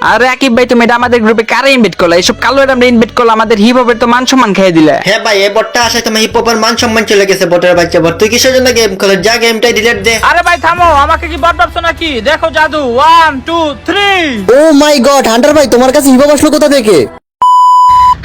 আরে রাকিব ভাই তুমি এটা আমাদের গ্রুপে কারে ইনভাইট করলা? এসব কালো আমরা ইনভাইট করলা আমাদের হিপ হপের তো মান সম্মান খেয়ে দিলে। হ্যাঁ ভাই এই বটটা আসে তোমার হিপ হপের মান সম্মান চলে গেছে বটের বাচ্চা বট তুই কিসের জন্য গেম খেলো যা গেমটাই ডিলেট দে। আরে ভাই থামো আমাকে কি বট ভাবছ নাকি? দেখো জাদু one two three oh my god hunter ভাই তোমার কাছে হিবাব আসলো কোথা থেকে?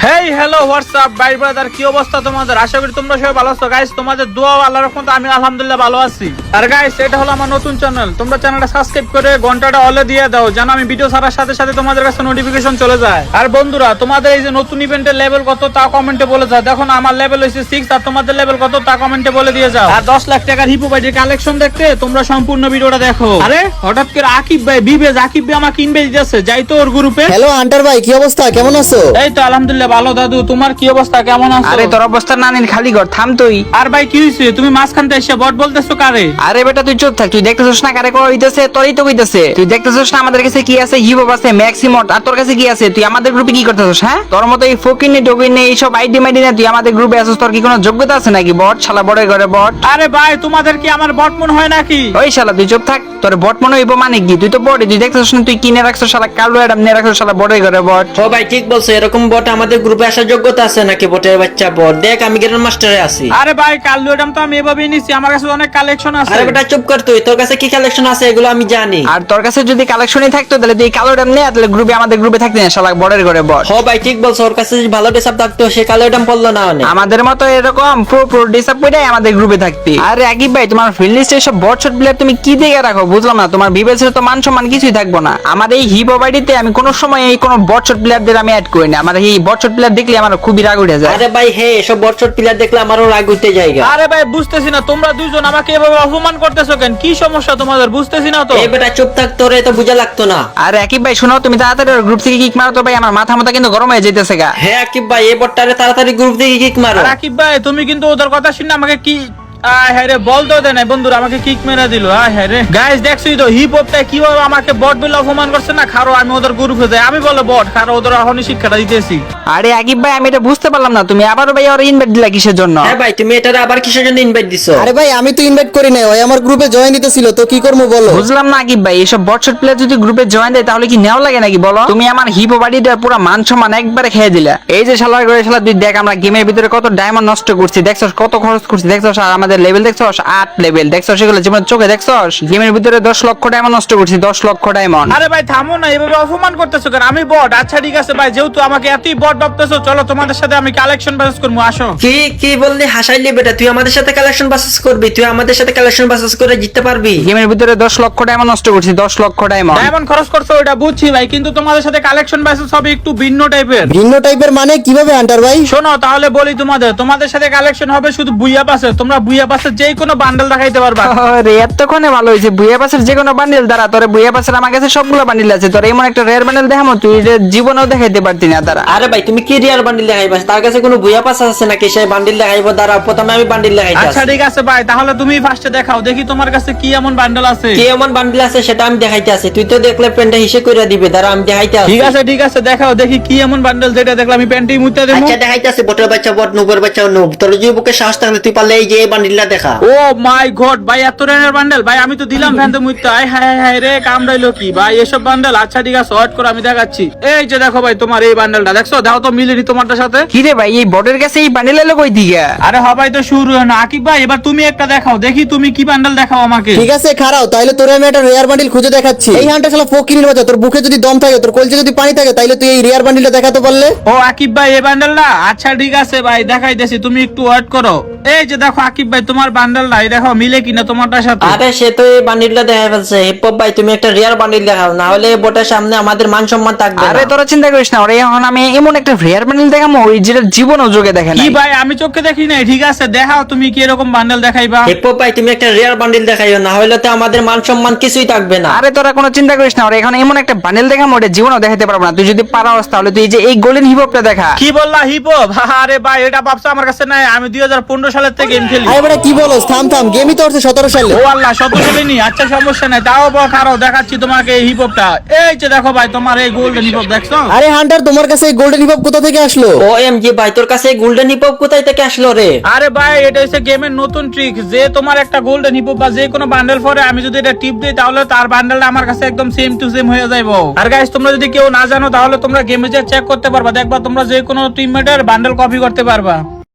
হেই হ্যালো হোয়াটসঅ্যাপ ব্রাদার কি অবস্থা তোমাদের? আশা করি তোমরা সবাই ভালো আছো। গাইস তোমাদের দোয়া ও আল্লাহর আমি আলহামদুলিল্লাহ ভালো আছি। আর গাইস এটা হলো আমার নতুন চ্যানেল তোমরা চ্যানেলটা সাবস্ক্রাইব করে ঘন্টাটা অলে দিয়ে দাও যেন আমি ভিডিও ছাড়ার সাথে সাথে তোমাদের কাছে নোটিফিকেশন চলে যায়। আর বন্ধুরা তোমাদের এই যে নতুন ইভেন্টের লেভেল কত তা কমেন্টে বলে যাও। দেখো আমার লেভেল হয়েছে সিক্স আর তোমাদের লেভেল কত তা কমেন্টে বলে দিয়ে যাও। আর দশ লাখ টাকার হিপো বাইটের কালেকশন দেখতে তোমরা সম্পূর্ণ ভিডিওটা দেখো। আরে হঠাৎ করে আকিব ভাই বিবেজ আকিব ভাই আমাকে ইনভেস্ট দিয়েছে যাই তো ওর গ্রুপে হ্যালো হান্টার ভাই কি অবস্থা? কেমন আছো? এই তো আলহামদুলিল্লাহ ভালো দাদু। তোমার কি অবস্থা? কেমন আছো? আরে তোর অবস্থা না নিন খালি ঘর থাম তুই। আর ভাই কি হয়েছে তুমি মাঝখান থেকে এসে বট বলতেছো কারে? আরে বেটা তুই চুপ থাক। তুই দেখতেছিস না কারে কল হইতেছে? তোরই তো হইতেছে। তুই দেখতেছিস না আমাদের কাছে কি আছে? হিপ আছে ম্যাক্সিমট আর তোর কাছে কি আছে? তুই আমাদের গ্রুপে কি করতেছিস হ্যাঁ? তোর মতো এই ফকিনি ডকিনি এইসব আইডি মাইডি না তুই আমাদের গ্রুপে আছিস তোর কি কোনো যোগ্যতা আছে নাকি? বট শালা বড় ঘরে বট। আরে ভাই তোমাদের কি আমার বট মন হয় নাকি? ওই শালা তুই চুপ থাক। তোর বট মনে হইব মানে কি? তুই তো বড় তুই দেখতেছিস না তুই কিনে রাখছিস শালা কালো অ্যাডাম নিয়ে রাখছিস শালা বড় ঘরে বট। ও ভাই ঠিক বলছো এরকম বট আমাদের গ্রুপে আসার যোগ্যতা আছে নাকি বটের বাচ্চা বট দেখ আমি গ্র্যান্ড মাস্টারে আছি। আরে ভাই কাল্লু এডাম তো আমি এভাবেই নিছি আমার কাছে অনেক কালেকশন আছে। আরে বেটা চুপ কর তুই। তোর কাছে কি কালেকশন আছে এগুলো আমি জানি। আর তোর কাছে যদি কালেকশনই থাকতো তাহলে তুই কালো অ্যাডাম নিয়ে তাহলে গ্রুপে আমাদের গ্রুপে থাকতি না শালা বড়ের ঘরে বট ও ভাই ঠিক বলছো ওর কাছে যদি ভালো ডেসাপ থাকতো সে কালো এটা পড়ল না অনেক। আমাদের মতো এরকম প্রো প্রো ডিসঅ্যাপয়েন্টাই আমাদের গ্রুপে থাকতি। আরে আকিব ভাই তোমার ফিল্ড লিস্টে সব বট শট প্লেয়ার তুমি কি দেখে রাখো? বুঝলাম না তোমার বিবেচনা তো মান সম্মান কিছুই থাকব না। আমার এই হিপ আইডিতে আমি কোনো সময় এই কোনো বট শট প্লেয়ারদের আমি অ্যাড করি না। আমার এই বট প্লেয়ার দেখলে আমার খুবই রাগ উঠে যায়। আরে ভাই হে এসব বটশট প্লেয়ার দেখলে আমারও রাগ উঠতে যায় আরে ভাই বুঝতেছি না তোমরা দুইজন আমাকে এভাবে অপমান করতেছো কেন? কি সমস্যা তোমাদের? বুঝতেছি না তো। এই বেটা চুপ থাক তোরে তো বুঝা লাগতো না। আরে আকিব ভাই শোনো তুমি তাড়াতাড়ি গ্রুপ থেকে কিক মারো তো ভাই আমার মাথা মাথা কিন্তু গরম হয়ে যাইতেছে গা। হ্যাঁ আকিব ভাই এই বটটারে তাড়াতাড়ি গ্রুপ থেকে কিক মারো। আর আকিব ভাই তুমি কিন্তু ওদের কথা শুনে আমাকে কি আয় হ্যাঁ রে বল তো দেয় বন্ধুরা আমাকে কিক মেরে দিল আয় হ্যাঁ রে। গাইস দেখছই তো হিপ হপটা কীভাবে আমাকে বট বিল অপমান করছে না? খারো আমি ওদের গ্রুপে যাই আমি বলে বট খারো ওদের এখনই শিক্ষাটা দিতেছি। আরে আকিব ভাই আমি এটা বুঝতে পারলাম না তুমি আবারও ভাই ওর ইনভাইট দিলা কিসের জন্য? হ্যাঁ ভাই তুমি এটারে আবার কিসের জন্য ইনভাইট দিছো? আরে ভাই আমি তো ইনভাইট করি নাই ওই আমার গ্রুপে জয়েন দিতেছিল তো কি করব বলো? বুঝলাম না আকিব ভাই এসব বটশট প্লেয়ার যদি গ্রুপে জয়েন দেয় তাহলে কি নেওয়া লাগে নাকি বলো? তুমি আমার হিপো বাড়িটা পুরো মান সম্মান একবারে খেয়ে দিলা। এই যে শালা তুই দেখ আমরা গেমের ভিতরে কত ডায়মন্ড নষ্ট করছি দেখছস কত খরচ করছি দেখছস আর আমাদের লেভেল দেখছস? আট লেভেল দেখছস সেগুলো যেমন চোখে দেখছস? গেমের ভিতরে দশ লক্ষ ডায়মন্ড নষ্ট করছি দশ লক্ষ ডায়মন্ড আরে ভাই থামো না এভাবে অপমান করতেছো কেন? আমি বট আচ্ছা ঠিক আছে ভাই যেহেতু আমাকে এতই বট ভাবতেছো চলো তোমাদের সাথে আমি কালেকশন ব্যালেন্স করব আসো। কি কি বললি? হাসাইলি বেটা তুই আমাদের সাথে কালেকশন বাসেস করবি তুই আমাদের সাথে কালেকশন বাসেস করে জিততে পারবি। গেমের ভিতরে দশ লক্ষ ডায়মন্ড নষ্ট করছি দশ লক্ষ ডায়মন্ড ডায়মন্ড খরচ করছ ওটা বুঝছি ভাই কিন্তু তোমাদের সাথে কালেকশন বাসেস হবে একটু ভিন্ন টাইপের ভিন্ন টাইপের মানে কীভাবে হান্টার ভাই? শোনো তাহলে বলি তোমাদের তোমাদের সাথে কালেকশন হবে শুধু বুইয়া পাসে তোমরা বুইয়া পাসে যে কোনো বান্ডেল দেখাইতে পারবা। রে এতক্ষণে ভালো হয়েছে। বুয়া পাসের যে কোনো বান্ডিল দ্বারা তোর বুয়া পাসের আমার কাছে সবগুলো বান্ডিল আছে। তোর এমন একটা রেয়ার বান্ডিল দেখামো তুই যে জীবনেও দেখাইতে পারতি না তারা আরে ভাই তুমি কি রিয়ার বান্ডিল দেখাইবা? তার কাছে কোনো বুয়া পাস আছে নাকি? সেই বান্ডিল দেখাইবো দাঁড়া প্রথমে আমি বান্ডিল দেখাইতে আচ্ছা ঠিক আছে ভাই তাহলে তুমি ফার্স্টে দেখাও দেখি তোমার কাছে কি এমন বান্ডেল আছে। কি এমন বান্ডিল আছে সেটা আমি দেখাইতে আছি তুই তো দেখলে পেনটা হিসেব করে দিবে দাঁড়া আমি দেখাইতে আসি। ঠিক আছে ঠিক আছে দেখাও দেখি কি এমন বান্ডেল যেটা দেখলাম আমি প্যান্টেই মুতে দেবো। আচ্ছা দেখাইতে আছে বটের বাচ্চা বট নুবের বাচ্চা নুব তোর যদি বুকে সাহস থাকলে তুই পারলে এই যে এই দেখা। ও মাই গড ভাই এত রেনের বান্ডেল? ভাই আমি তো দিলাম ফ্যান তো মুইতে আয় হায় হায় রে কামড়াইলো কি? ভাই এসব বান্ডেল আচ্ছা ঠিক আছে ওয়েট করে আমি দেখাচ্ছি। এই যে দেখো ভাই তোমার এই বান্ডেলটা দেখছ? দেখো তো মিলেনি তোমারটার সাথে। কি রে ভাই এই বটের কাছে এই বান্ডিল এলো কই দিকে? আরে হবাই তো শুরু না। আকিব ভাই এবার তুমি একটা দেখাও দেখি তুমি কি বান্ডেল দেখাও আমাকে। ঠিক আছে খারাও তাইলে তোর আমি একটা রেয়ার বান্ডিল খুঁজে দেখাচ্ছি। এই শালা ফকিরের মতো তোর বুকে যদি দম থাকে তোর কলজে যদি পানি থাকে তাইলে তুই এই রেয়ার বান্ডিলটা দেখাতে পারলে? ও আকিব ভাই এই বান্ডেল না আচ্ছা ঠিক আছে ভাই দেখাইতেছি তুমি একটু ওয়েট করো। এই যে দেখো আকিব ভাই তোমার বান্ডেল নাই দেখো মিলে কিনা তোমারটার সাথে। আরে সে তো এই বান্ডিলটা দেখাই ফেলছে। হিপ ভাই তুমি একটা রিয়ার বান্ডিল দেখাও না হলে এই বটের সামনে আমাদের মান সম্মান থাকবে আরে তোরা চিন্তা করিস না ওরে এখন আমি এমন একটা রেয়ার বান্ডিল দেখামো ওই যেটা জীবনও যোগে দেখে কি ভাই আমি চোখে দেখি নাই ঠিক আছে দেখাও তুমি কি এরকম বান্ডেল দেখাইবা। হিপ ভাই তুমি একটা রিয়ার বান্ডিল দেখাইও না হলে তো আমাদের মান সম্মান কিছুই থাকবে না। আরে তোরা কোনো চিন্তা করিস না ওরে এখন এমন একটা বান্ডিল দেখামো ওটা জীবনও দেখাতে পারব না। তুই যদি পারাস তাহলে তুই যে এই গোল্ডেন হিপটা দেখা। কি বললা হিপো আরে ভাই এটা ভাবছ আমার কাছে নাই আমি দুই হাজার পনেরো সালের থেকে গেম খেলি। বেটা কি বলো? থাম থাম গেমই তো হচ্ছে সতেরো সালে। ও আল্লাহ শত নি আচ্ছা সমস্যা নাই। তাও বল খারাপ দেখাচ্ছি তোমাকে এই হিপ হপটা এই যে দেখো ভাই তোমার এই গোল্ডেন হিপ হপ দেখছ? আরে হান্টার তোমার কাছে এই গোল্ডেন হিপ কোথা থেকে আসলো? ও এম জি ভাই তোর কাছে এই গোল্ডেন হিপ কোথায় থেকে আসলো রে? আরে ভাই এটা হচ্ছে গেমের নতুন ট্রিক যে তোমার একটা গোল্ডেন হিপ বা যে কোনো বান্ডেল পরে আমি যদি এটা টিপ দিই তাহলে তার বান্ডেলটা আমার কাছে একদম সেম টু সেম হয়ে যাইবো। আর গাইস তোমরা যদি কেউ না জানো তাহলে তোমরা গেমে যে চেক করতে পারবা। দেখবা তোমরা যে কোনো টিমমেটের বান্ডেল কপি করতে পারবা।